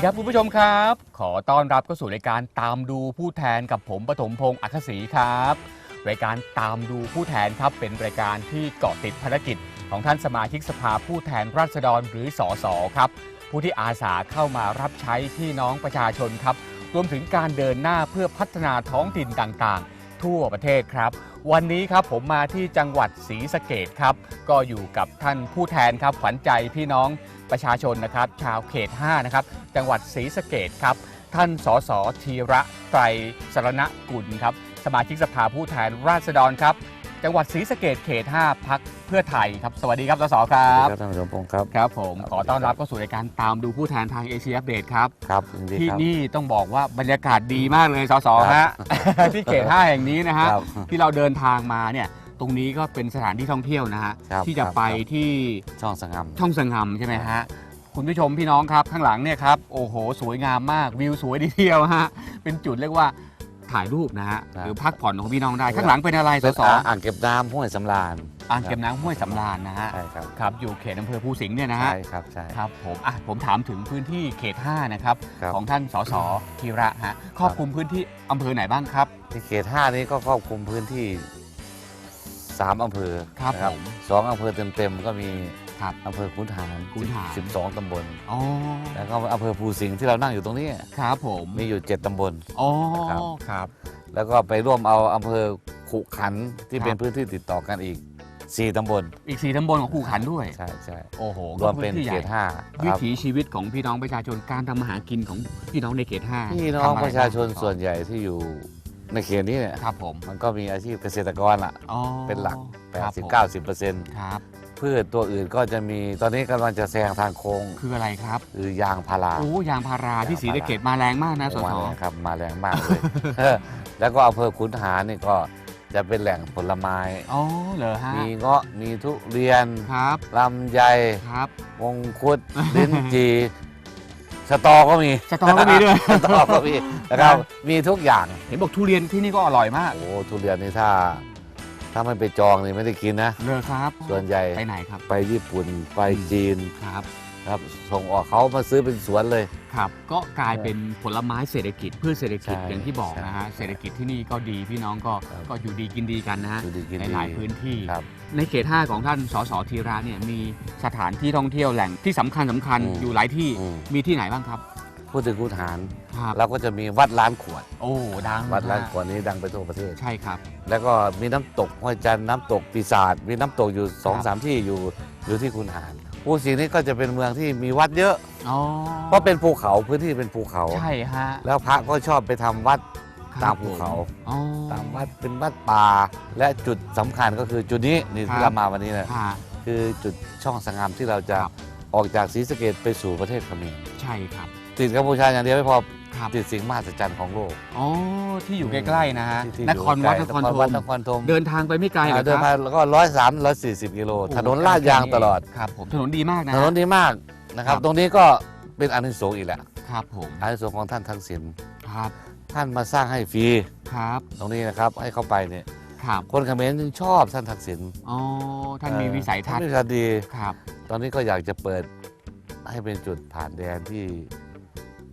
ดีครับคุณผู้ชมครับ ขอต้อนรับเข้าสู่รายการตามดูผู้แทนกับผมปฐมพงศ์อัคศรีครับ รายการตามดูผู้แทนครับเป็นรายการที่เกาะติดภารกิจ ของท่านสมาชิกสภาผู้แทนราษฎรหรือสสครับ ผู้ที่อาสาเข้ามารับใช้พี่น้องประชาชนครับ รวมถึงการเดินหน้าเพื่อพัฒนาท้องถิ่นต่างๆ ทั่วประเทศครับ วันนี้ครับผมมาที่จังหวัดศรีสะเกดครับ ก็อยู่กับท่านผู้แทนครับขวัญใจพี่น้อง ประชาชนนะครับ ชาวเขต 5 นะครับ จังหวัดศรีสะเกดครับ ท่านสสธีระไตรสรณกุลครับ สมาชิกสภาผู้แทนราษฎรครับ จังหวัดศรีสะเกดเขต 5 พักเพื่อไทยครับ สวัสดีครับ สสครับครับท่านผู้ชมพงศ์ครับ ครับผมครับขอต้อนรับเข้าสู่รายการตามดูผู้แทนทางเอเชียอัปเดตครับ ครับยินดีที่ครับ นี่ต้องบอกว่าบรรยากาศดีมากเลย สสครัฮะบที่เขต 5 แห่งนี้นะฮะ ครับ ที่เราเดินทางมาเนี่ย ตรงนี้ก็เป็นสถานที่ท่องเที่ยวนะฮะครับที่จะครับ ไปครับที่ช่องสงามช่องสงำใช่ไหมฮะคุณผู้ชมพี่น้องครับข้างหลังเนี่ยครับโอ้โห สวยงามมากวิวสวยดีเดียวฮะเป็นจุดเรียกว่าถ่ายรูปนะฮะหรือพักผ่อนของพี่น้องได้ข้างหลังเป็นอะไรสเป็นสอ่าอ่างเก็บน้ำห้วยสำราญอ่างเก็บน้ำห้วยสำราญนะฮะใช่ครับครับอยู่เขตอำเภอภูสิงห์เนี่ยนะฮะ ใช่ครับใช่ ครับผมอะผมถามถึงพื้นที่เขต 5 นะครับ ครับ ของท่านสสธีระฮะครอบคลุมพื้นที่อำเภอไหนบ้างครับ ที่เขตห้านี้ก็ครอบคลุมพื้นที่ สามอำเภอครับนะผมสองอำเภอเต็มๆก็มีครับอำเภอขุนหารขุนหาร สิบสองตำบล อ๋อแล้วก็อำเภอภูสิงห์ที่เรานั่งอยู่ตรงนี้ ครับผมมีอยู่เจ็ดตำบล อ๋อครับ ครับ แล้วก็ไปร่วมเอาอำเภอขุขันธ์ที่ครับ เป็นพื้นที่ติดต่อกันอีกสี่ตำบล อีกสี่ตำบลของคู่ขันด้วย ใช่ใช่โอ้โหรวมเป็นพื้ที่ใหเขญ่ตห้าวิครับ ถีชีวิตของพี่น้องประชาชนการทำมาหากินของพี่น้องในเขตห้าพี่น้องทำอไประชาชนบ้งส่วนใหญ่ที่อยู่ ในเขตนี้เนี่ยครับผมมันก็มีอาชีพเกษตรกรล่ะ อ๋อเป็นหลัก ครับผม80 90เปอร์เซ็นต์ครับ พืชตัวอื่นก็จะมีตอนนี้กำลังจะแซงทางโค้งคืออะไรครับคือยางพารา โอ้ยางพาราที่ยางพาราศรีสะเกดมาแรงมากนะสมาส แรงครับมาแรงมากเลย แล้วก็อำเภอขุนหารนี่ก็จะเป็นแหล่งผลไม้ อ๋อเหรอฮะมีเงาะมีทุเรียนครับลำไยครับมงคุด ลิ้นจี สตอก็มีสตอก็มีด้วย สตอก็มีนะครับมีทุกอย่างเห็นบอกทุเรียนที่นี่ก็อร่อยมากโอ้ทุเรียนนี่ถ้า ถ้าไม่ไปจองนี่ไม่ได้กินนะเลยครับ ส่วนใหญ่ไปไหนครับ ไปญี่ปุ่นไปจีนครับ ครับส่งออกเขามาซื้อเป็นสวนเลย ครับ ก็กลายเป็นผลไม้เศรษฐกิจเพื่อเศรษฐกิจใช่อย่างที่บอกนะฮะ ใช่เศรษฐกิจที่นี่ก็ดีพี่น้องก็ครับ ก็อยู่ดีกินดีกันนะฮะดูดีกินในดีหลายพื้นที่ ครับ ในเขต 5 ของท่านสสธีระเนี่ยมีสถานที่ท่องเที่ยวแหล่งที่สำคัญสำคัญอืม อยู่หลายที่ อืมมีที่ไหนบ้างครับ พูดถึงขุนหารครับ เราก็จะมีวัดล้านขวด โอ้ ดังวัดล้านมกขวดนี้ดังไปทั่วประเทศ ใช่ครับ แล้วก็มีน้ำตกห้วยจันทร์น้ำตกปีศาจมีน้ำตกอยู่สองครับ สามที่อยู่อยู่ที่ขุนหาร ภูสิงห์นี้ก็จะเป็นเมืองที่มีวัดเยอะ อ๋อเพราะเป็นภูเขาพื้นที่เป็นภูเขา ใช่ฮะแล้วพระก็ชอบไปทำวัดครับตามภูเขา อ๋อ ตามวัดเป็นวัดป่า และจุดสำคัญก็คือจุดนี้นี่ครับที่เรามาวันนี้นะค่ะคือจุดช่องสงามที่เราจะครับ ออกจากศรีสะเกดไปสู่ประเทศเขมรใช่ครับ ติดกัมพูชาอย่างเดียวไม่พอ ครับติดสิ่งมหัศจรรย์ของโลก อ๋อ ที่อยู่ใกล้ๆนะฮะ ที่ที่นครวัดอนยู่ครใกล้ธวัดมนครธมเดินทางไปไม่ไกลเหรออ่าเดินคมารับแล้วก็ร้อยสามร้อยสี่สิบกิโลโอ้ถนนลาดยางตลอด ครับผมถนนดีมากนะถฮะ นนดีมากนะครับ ครับ ตรงนี้ก็เป็นอานิสงส์อีกแหละครับผมอานิสงส์ของท่านทักษิณครับท่านมาสร้างให้ฟรีครับตรงนี้นะครับให้เข้าไปเนี่ยครับคนเขมรจึงชอบท่านทักษิณอ๋อท่านมีวิสัยทัศท่านน์มีวิสัยทัศน์ดี ครับ ตอนนี้ก็อยากจะเปิดให้เป็นจุดผ่านแดนที่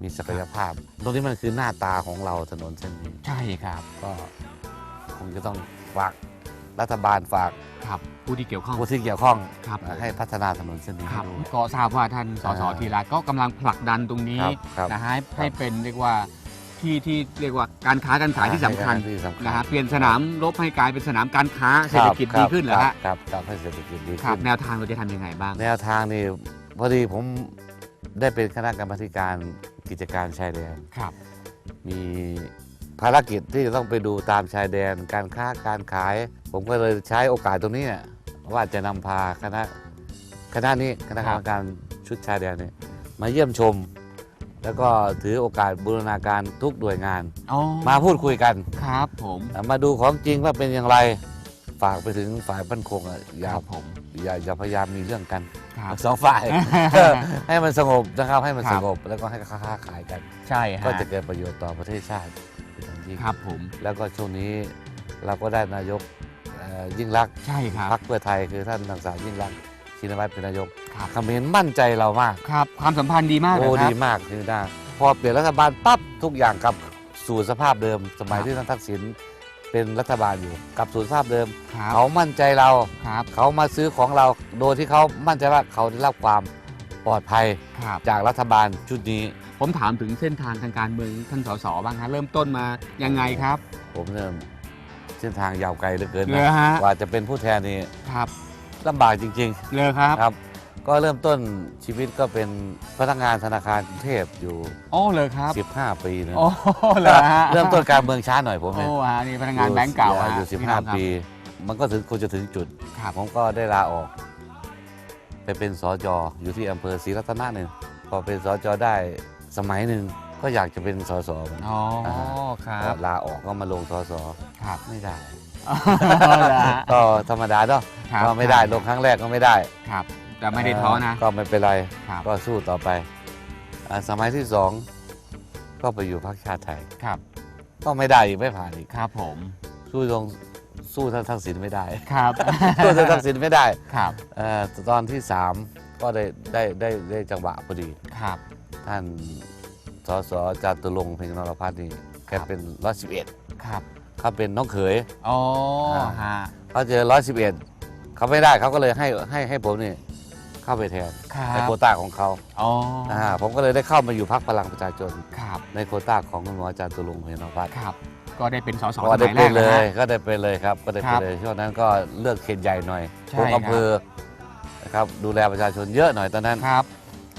มีศักยภาพ ตรงนี้มันคือหน้าตาของเราถนนเส้นนี้ใช่ครับก็คงจะต้องฝากรัฐบาลฝากครับผู้ที่เกี่ยวข้อง ผู้ที่เกี่ยวข้องครับให้พัฒนาถนนเส้นนี้ครับให้ด้วย ก็ทราบว่าท่านสสอ่าธีระก็กำลังผลักดันตรงนี้ครับครับนะฮะให้ให้เป็นเรียกว่าที่ที่เรียกว่าการค้าการขายที่สำคัญที่สำคัญ นะฮะเปลี่ยนสนามรบให้กลายเป็นสนามการค้าเศรษฐกิจคดีบขึ้นเหรอฮะครับครับให้เศรษฐกิจดีครับขึ้น แนวทางเราจะทำยังไงบ้าง แนวทางนี่พอดีผมได้เป็นคณะกรรมาธิการ กิจการชายแดน ครับ มีภารกิจที่จะต้องไปดูตามชายแดน การค้าการขาย ผมก็เลยใช้โอกาสตรงนี้เนี่ยว่าจะนำพาคณะคณะนี้คณะกรรมการชุดชายแดนเนี่ยมาเยี่ยมชม แล้วก็ถือโอกาสบูรณาการทุกหน่วยงาน อ๋อ มาพูดคุยกัน ครับผม มาดูของจริงว่าเป็นอย่างไร ฝากไปถึงฝ่ายพันคงอะอคย่ารับผมอย่าอย่าพยายามมีเรื่องกันครับ สองฝ่าย ให้มันสงบนะครับ ให้มันครัสบ งบแล้วก็ให้ค้าขายกัน ใช่ฮะก็จะเกิดประโยชน์ต่อประเทศชาติเป็นอย่างยิ่งครับผมแล้วก็ช่วงนี้เราก็ได้นายกเอ่อยิ่งรักษณ์ใช่ครับพรรคเพื่อไทยคือท่านนางสาวยิ่งรักษณ์ชินวัตรเป็นนายกครับเขมรมั่นใจเรามาก ครับความสัมพันธ์ดีมากเลโอ้ยครัดีบ มากคือได้พอเปลี่ยนรัฐบาลปั๊บทุกอย่างกลับสู่สภาพเดิม สมัยครับ ที่ท่านทักษิณ เป็นรัฐบาลอยู่กลับสู่สภาพเดิม ครับเขามั่นใจเรา ครับเขามาซื้อของเรา โดยที่เขามั่นใจว่าเขาได้รับความปลอดภัยครับ จากรัฐบาลชุดนี้ ผมถามถึงเส้นทางทางการเมืองท่านสสบ้างฮะเริ่มต้นมายังไงครับผมเริ่มเส้นทางยาวไกลเหลือเกินเลนะยฮะกว่าจะเป็นผู้แทนนี่ครับลำบากจริง เลยครับ ๆ ครับ ก็เริ่มต้นชีวิตก็เป็นพนักงานธนาคารกรุงเทพอยู่โอ้เลยครับ 15 ปีนะโอ้เลยฮะเริ่มต้นการเมืองช้าหน่อยผมเนี่ยโอ้ฮะนี่พนักงานแบงก์เก่าฮะอยู่ พี่น้องครับ15 ปี มันก็ถึงควรจะถึงจุด ครับผมก็ได้ลาออก ไปเป็นสจอยู่ที่อำเภอศรีรัตนะหนึ่งพอเป็นสจได้สมัยหนึ่งก็อยากจะเป็นสสเหมือนกันอ๋อครัก็บลาออกก็มาลงสสครับไม่ได้เลยฮะก็ธรรมดาเนาะครับก็ไม่ได้ลงครั้งแรกก็ไม่ได้ ครับ แต่ไม่ได้ท้อนะ ก็ไม่เป็นไร ครับ ก็สู้ต่อไปอ่าสมัยที่สองก็ไปอยู่พรรคชาติไทย ครับ ก็ไม่ได้อีกไม่ผ่านอีกครับผม สู้ลงสู้ท่านทักษิณไม่ได้ ครับ สู้ท่านทักษิณไม่ได้ครับ เอ่อตอนที่สามก็ได้ได้ได้ได้จังหวะพอดี ครับ ท่านสสจาตุรงค์เพ็งนรพัฒน์นี่แกครับ เป็นร้อยสิบเอ็ดครับ เขาเป็นน้องเขย อ๋ออ่าฮะ เขาเจอร้อยสิบเอ็ดเขาไม่ได้เขาก็เลยให้ให้ให้ผมนี่ เข้าไปแทนครัในบโควต้าของเขาอ๋ออ่าผมก็เลยได้เข้ามาอยู่พรรคพลังประชาชน ครับในโควต้าของคุณหมอจาตุรงค์เพ็งนรพัฒน์ครับ ก็ได้เป็นสสก็สได้มัยแรเป็นกเลนะย ฮะ ก็ได้เป็นเลยครับ ก็ได้คเป็รันบเลยช่วงนั้นก็เลือกเขตใหญ่หน่อยใช่ผมครับ อำเภอนะครับดูแลประชาชนเยอะหน่อยตอนนั้น ครับ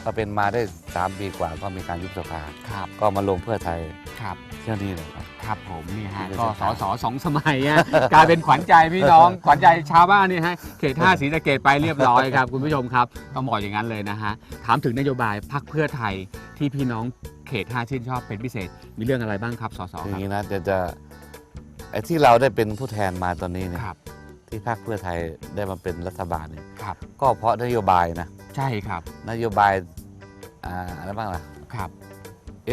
ก็เป็นมาได้ 3 ปีกว่าก็มีการยุบสภา ครับก็มาลงเพื่อไทยครับ เที่ยวนี้เลยครับ ครับผมนี่ฮะนี่ก็เป็นสเส้นทางสสองสมัยฮะกลายเป็นขวัญใจพี่น้องขวัญใจชาวบ้านนี่ฮะเขตห้าศรีสะเกดไปเรียบร้อยครับคุณผู้ชมครับต้องบอกอย่างนั้นเลยนะฮะถามถึงนโยบายพักเพื่อไทยที่พี่น้องเขตห้าชื่นชอบเป็นพิเศษ มีเรื่องอะไรบ้างครับสสอคย่ารับงนี้นะจะจะไอ้ที่เราได้เป็นผู้แทนมาตอนนี้เนี่ยครับ ที่พรรคเพื่อไทยได้มาเป็นรัฐบาลเนี่ยครับ ก็เพราะนโยบายนะใช่ครับนโยบายอ่าอะไรบ้างล่ะ ครับ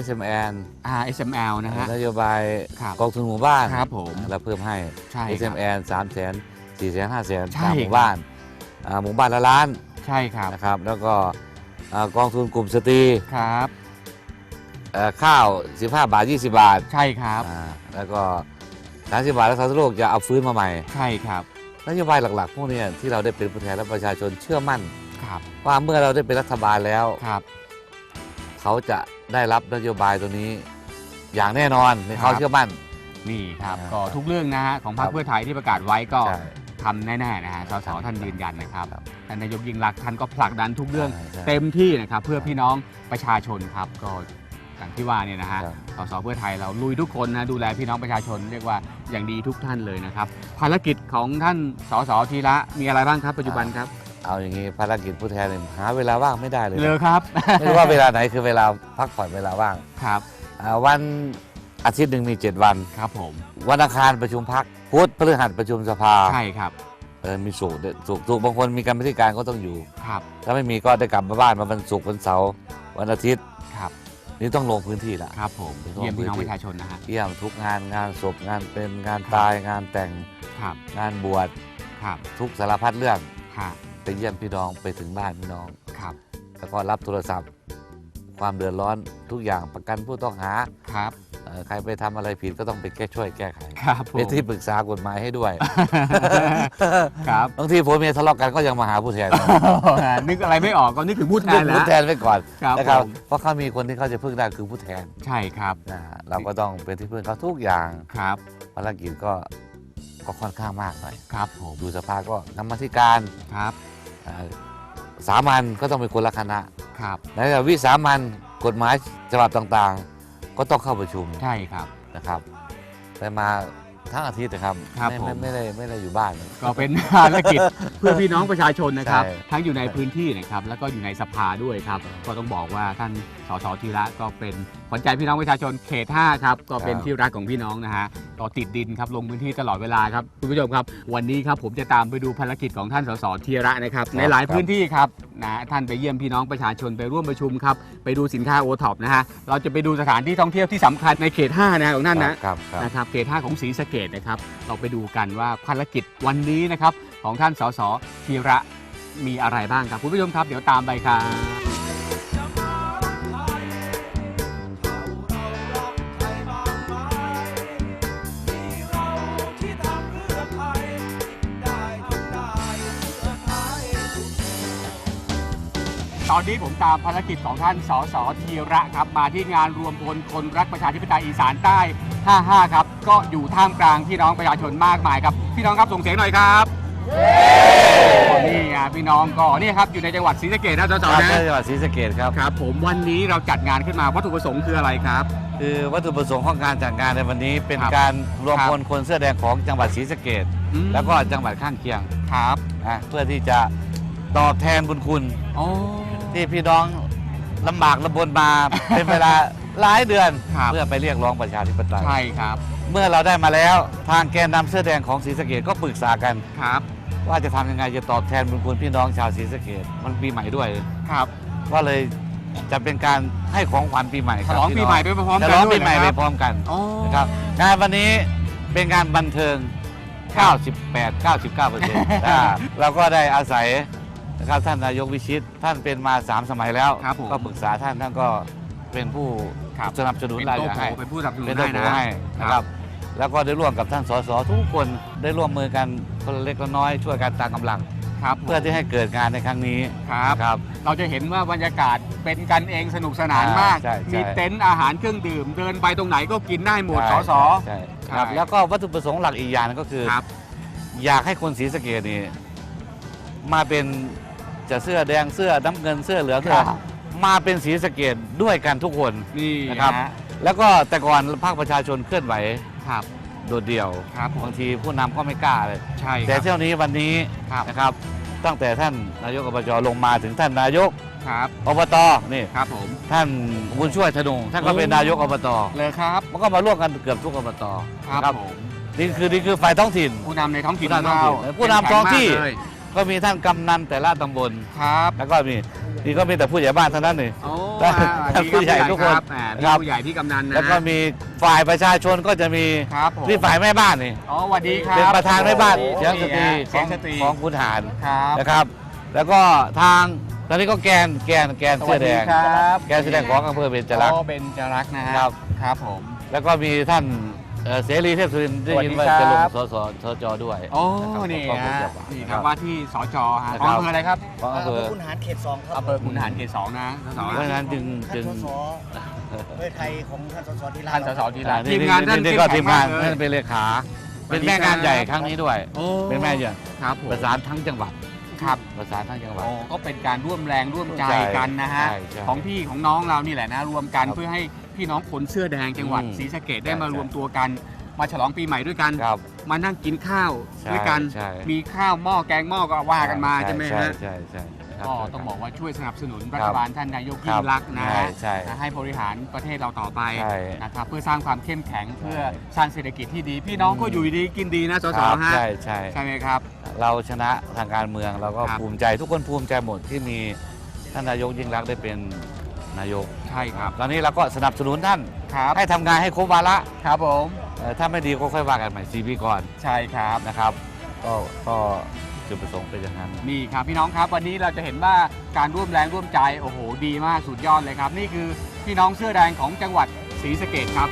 SMN RSML นะฮะ นโยบายครับกองทุนหมู่บ้านครับผมเราเพิ่มให้ ใช่ครับ SMN 3 0 0 0 0 0 4 0 0 0 0 5 0 0 0ใช่0หมู่บ้านอ่าหมู่บ้านละล้านใช่ครับนะครับแล้วก็อ่ากองทุนกลุ่มสตรีครับ เอ่อข้าว 15 บาท 20 บาทใช่ครับ อ่าแล้วก็30บาทรักษาโรคจะเอาฟื้นมาใหม่ ใช่ครับนโยบายหลักๆ พวกเนี้ยที่เราได้เป็นผู้แทนและประชาชนเชื่อมั่น ครับว่าเมื่อเราได้เป็นรัฐบาลแล้ว ครับ เขาจะได้รับนโยบายตัวนี้ อย่างแน่นอนในเขาครับเชื่อมั่น นี่ครับอ่าก็ทุกเรื่องนะฮะของพรรครัคบเพื่อไทยที่ประกาศไว้ก็ใช่ ทำแน่ๆนะฮะสสท่านยืนยันนะครับครับ ท่านนายกยิ่งรักษณ์ท่านก็ผลักดันทุกเรื่องใช่ใช่ เต็มที่นะครับเพื่อพี่น้องประชาชนครับก็อย่างที่ว่าเนี่ยนะฮะครับ สสเพื่อไทยเราลุยทุกคนนะดูแลพี่น้องประชาชนเรียกว่าอย่างดีทุกท่านเลยนะครับ ภารกิจของท่านสสทีละมีอะไรบ้างครับปัจจุบันครับ เอาอย่างนี้ภารกิจผู้แทนเนี่ยหาเวลาว่างไม่ได้เลยเลยครับ ไม่รู้ว่าเวลาไหนคือเวลาพักผ่อนเวลาว่างครับ อ่าวันอาทิตย์หนึ่งมี 7 วัน ครับผม วันอังคารประชุมพักพุธพฤหัสประชุมสภาใช่ครับ เออมีสุกร์ด้วยสุกร์สุกร์บางคนมีการบันการก็ต้องอยู่ ครับ ถ้าไม่มีก็ได้กลับมาบ้านมาวันศุกร์วันเสาร์วันอาทิตย์ครับ นี่ต้องลงพื้นที่ละ ครับผมเป็นเยี่ยมพี่น้องพื้ปนที่ระชาชนนะฮะ เยี่ยมทุกงานงานศพงานเป็นงานครับตายงานแต่งครับ งานบวชครับ ทุกสารพัดเรื่องครับ ไปเยี่ยมพี่น้องไปถึงบ้านพี่น้อง ครับ แล้วก็รับโทรศัพท์ ความเดือดร้อนทุกอย่างประกันผู้ต้องหาครับ เอ่อใครไปทำอะไรผิดก็ต้องไปแก้ช่วยแก้ไขครับผมเป็นที่ปรึกษากฎหมายให้ด้วย ครับ บางทีผมเมียทะเลาะกันก็ยังมาหาผู้แทนนึกอะไรไม่ออกก็นึกถึงพูดแทนแล้ผู้วแทนไว้ก่อนครับนะครับผมเพราะเขามีคนที่เขาจะพึ่งได้คือผู้แทนใช่ครับนะเราก็ต้องเป็นที่พึ่งเขาทุกอย่างครับภารกิจก็ก็ค่อนข้างมากหน่อยครับผมดูสภาก็กรรมาธิการครับอ่า สามัญก็ต้องเป็นคนละคณะครับแล้วก็วิสามันกฎหมายฉบับต่างๆ ก็ต้องเข้าประชุมใช่ครับ นะครับแต่มาทั้งอาทิตย์นะครับครับไม่ผม ไม่ไม่ได้ไม่ได้อยู่บ้าน ก็เป็นภารกิจเพื่อพี่น้องประชาชนนะครับ ใช่ทั้งอยู่ในพื้นที่นะครับ แล้วก็อยู่ในสภาด้วยครับ ก็ต้องบอกว่าท่าน สสธีระก็เป็นขวัญใจพี่น้องประชาชนเขต5ครับก็เป็นที่รักของพี่น้องนะฮะก็ติดดินครับลงพื้นที่ตลอดเวลาครับคุณผู้ชมครับ วันนี้ครับผมจะตามไปดูภารกิจของท่านสสธีระนะครับในหลายพื้นที่ครับนะท่านไปเยี่ยมพี่น้องประชาชนไปร่วมประชุมครับไปดูสินค้าโอท็อปนะฮะเราจะไปดูสถานที่ท่องเที่ยวที่สำคัญในเขต5นะของท่านนะครับครับนะครับเขต5ของศรีสะเกดนะครับเราไปดูกันว่าภารกิจวันนี้นะครับของท่านสสธีระมีอะไรบ้างครับคุณผู้ชมครับ เดี๋ยวตามไปครับ อนนี้ผมตามภารกิจของท่านสสธีระครับมาที่งานรวมพลคนรักประชาธิปไตยอีสานใต้ 55 ครับ ก็อยู่ท่ามกลางพี่น้องประชาชนมากมายครับ พี่น้องครับส่งเสียงหน่อยครับนี่ไงพี่น้องก็นี่ครับอยู่ในจังหวัดศรีสะเกษนะสสครับนะจังหวัดศรีสะเกดครับครับ ผมวันนี้เราจัดงานขึ้นมาวัตถุประสงค์คืออะไรครับ คือวัตถุประสงค์ของการจัดงานในวันนี้ เป็นครับการรวมครับพลคนเสื้อแดงของจังหวัดศรีสะเกดอืมแล้วก็จังหวัดข้างเคียงครับนะเพื่อที่จะตอบแทนบุญคุณโอ้ ที่พี่น้องลำบากลำบนมา เป็นเวลาหลายเดือน ครับ เพื่อไปเรียกร้องประชาธิปไตยใช่ครับเมื่อเราได้มาแล้วทางแกนนำเสื้อแดงของศรีสะเกดก็ปรึกษากัน ครับว่าจะทำยังไงจะตอบแทนบุญคุณพี่น้องชาวศรีสะเกดมันปีใหม่ด้วย ครับก็เลยจะเป็นการให้ของขวัญปีใหม่คฉรับลองพี่ปีน้ใหม่ไปพร้อมๆฉกันลองด้วปียใหม่นะไปครับพร้อมกันโอ้นะครับงานวันนี้เป็นงานบันเทิงครับ98 99เปอร์เซ็นต์เราก็ได้อาศัย นะครับท่านนายกวิชิตท่านเป็นมา 3 สมัยแล้ว ครับผมก็ปรึกษาท่านท่านก็เป็นผู้ครับสนับสนุนเป็นรายโต๊ะอย่างโผให้เป็นผู้สนับสนุนเป็นให้ตัวนะ ให้นะครับ แล้วก็ได้ร่วมกับท่านสสทุกคนได้ร่วมมือกันคนละเล็กละน้อยช่วยกันตามกำลัง ครับเพื่อที่ให้เกิดงานในครั้งนี้ครับนะครับ เราจะเห็นว่าบรรยากาศเป็นกันเองสนุกสนานอ่ามมาก ใช่ใช่ มีเต็นท์อาหารเครื่องดื่ม เดินไปตรงไหนก็กินได้หมดสใช่สใช่ใช่ครับแล้วก็วัตถุประสงค์หลักอีกอย่างหนึงก็คือ ครับ อยากให้คนศรีสะเกดนี่มาเป็น จะเสื้อแดงเสื้อน้ำเงินเสื้อเหลืองเสื้อครับ มาเป็นศรีสะเกดด้วยกันทุกคนนี่นะครับฮะแล้วก็แต่ก่อนภาคประชาชนเคลื่อนไหวครับ โดดเดี่ยวครับผม บางทีผู้นำก็ไม่กล้าเลย ใช่คแต่รับ เที่ยวนี้วันนี้ครับ นะครับ ตั้งแต่ท่านนายกอบจลงมาถึงท่านนายกครับอบตนี่ครับผม ท่านบุญช่วยธนงท่านก็เป็นนายกอบตเลยครับมันก็มาร่วมกันเกือบทุกอบตครับนะผมนี่คือนี่คือฝ่ายท้องถิ่น ผู้นำในท้องถิ่นผู้นำท้องถิ่นขเราผู้นำท้องที่เข้มแข็มากเลย ก็มีท่านกำนันแต่ละตำบล ครับแล้วก็มีนี่ก็มีแต่ผู้ใหญ่บ้านเท่านั้นนี่โอ้ท่านอ่าดีครับผู้ใหญ่ทุกคนรับอ่าครับพี่ผู้ใหญ่พี่กำนันนะแล้วก็มีฝ่ายประชาชนก็จะมีครับผมนี่ฝ่ายแม่บ้านนี่อ๋อสวัสดีครับเป็นประธานแม่บ้านโอ้โหเสียงสตรีนี่ฮะขเสีอยงงสตรีของคุณหารครับ นะครับ แล้วก็ทางตอนนี้ก็แกนแกนแกนเสื้อแดงสวัสครับ แกนเสื้อแดงของอำเภอเบญจรักษ์อ๋อเบญจรักษ์นะฮะครับ ครับผม แล้วก็มีท่าน เอ่อเสรีเทพสุรินทร์ได้ยินว่าสวัสจะดีลงครับสสสจด้วยโอ้นะครับนี่ก็คงฮะจะนี่คครัรับบว่าที่สจฮะนะของครับอำเภออะไรครับของอำเภอ คุณหารเขตสองครับอำเภอขุนหารเขตสองนะสสเพราะฉะนั้นจึงท่าจึนงสสเพื่อไทยของท่านสสทีละท่านสสทีละอ่าทีมงานท่านนี่เข้มก็แข็ทีงมงามานกเลยท่านเป็นเลขา สวัเป็สนดีแม่งานครับ ใหญ่ครั้งนี้ด้วย โอ้เป็นแม่ใหญ่ครับผมประสานทั้งจังหวัดครับประสานทั้งจังหวัด โอ้ก็เป็นการร่วมแรงร่วมใจใช่กันนะฮะใช่ใช่ของพี่ของน้องเรานี่แหละนะรวมกันครับ เพื่อให้ พี่น้องคนเสื้อแดงจังหวัดอืมศรีสะเกดได้ใช่มาใช่รวมตัวกัน มาฉลองปีใหม่ด้วยกัน ครับมานั่งกินข้าวใช่ด้วยกัน ใช่ มีข้าวหม้อแกงหม้อก็ว่ากันมาใช่ไหมฮะใช่ใช่ใช่ครับ ก็ต้องบอกว่าช่วยสนับสนุนครัรับฐบาลท่านนายกครัยิ่บงรักษณ์นะใช่ใช่ นะให้บริหารประเทศเราต่อไปใช่นะครับเพื่อสร้างความเข้มแข็งเพื่อสร้างเศรษฐกิจที่ดี พี่น้องก็อยู่ดีกินดีนะสสครับฮะใช่ใช่ ใช่ไหมครับ เราชนะทางการเมืองเราก็ครับภูมิใจทุกคนภูมิใจหมดที่มีท่านนายกยิ่งรักษณ์ได้เป็น นายก ใช่ครับ ตอนนี้เราก็สนับสนุนท่าน ครับ ให้ทำงานให้ครบวาระครับผม เอ่อถ้าไม่ดีก็ค่อยว่ากันใหม่สีปีก่อนใช่ครับ นะครับ ก็ก็จุดประสงค์เป็นอย่างนั้น นี่ครับพี่น้องครับวันนี้เราจะเห็นว่าการร่วมแรงร่วมใจ โอ้โห ดีมากสุดยอดเลยครับ นี่คือพี่น้องเสื้อแดงของจังหวัดศรีสะเกดครับ